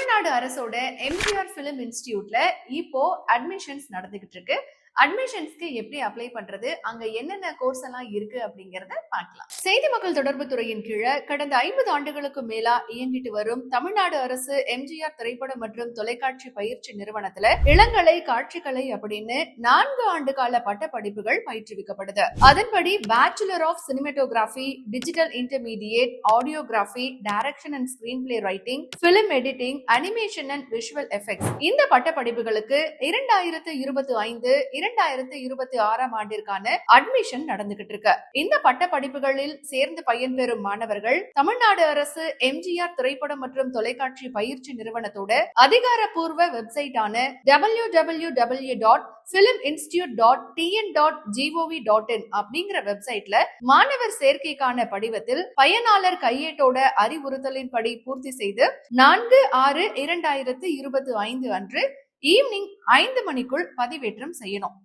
தமிழ்நாடு அரசோட எம்ஜிஆர் பிலிம் இன்ஸ்டியூட்ல இப்போ அட்மிஷன்ஸ் நடந்துகிட்டு இருக்கு. அட்மிஷன்ஸ்க்கு எப்படி அப்ளை பண்றது? அங்க என்னென்ன கோர்ஸ் எல்லாம் இருக்கு அப்படிங்கறத பார்க்கலாம். செய்தி மக்கள் தொடர்பு துறையின் கீழே கடந்த ஐம்பது ஆண்டுகளுக்கு மேலா இயங்கிட்டு வரும் தமிழ்நாடு அரசு எம்ஜிஆர் திரைப்படம் மற்றும் தொலைக்காட்சி பயிற்சி நிறுவனத்துல இளங்கலை காட்சிக்கலை அப்படின்னு நான்கு ஆண்டு கால பட்ட படிப்புகள் பயிற்றுவிக்கப்படுது. அதன்படி bachelor of cinematography digital intermediate audiography direction and screen play writing film editing animation and visual effects இந்த பட்ட படிப்புகளுக்கு இரண்டாயிரத்து இருபத்தி ஐந்து இரண்டாயிரத்து இருபத்தி ஆறாம் ஆண்டிற்கான அட்மிஷன் நடந்துகிட்டு இருக்கு. இந்த பட்ட படிப்புகளில் சேர்ந்து பயன்பெறும் மாணவர்கள் தமிழ்நாடு அரசு எம்ஜிஆர் திரைப்படம் மற்றும் தொலைக்காட்சி பயிற்சி நிறுவனத்தோட அதிகாரப்பூர்வ வெப்சைட்டான W W W dot film institute dot TN dot GOV dot in அப்படிங்கிற வெப்சைட்ல மாணவர் சேர்க்கைக்கான படிவத்தில் பயனாளர் கையேட்டோட அறிவுறுத்தலின்படி பூர்த்தி செய்து நான்கு ஆறு இரண்டாயிரத்து இருபத்தி ஐந்து அன்று ஈவினிங் ஐந்து மணிக்குள் பதிவேற்றம் செய்யணும்.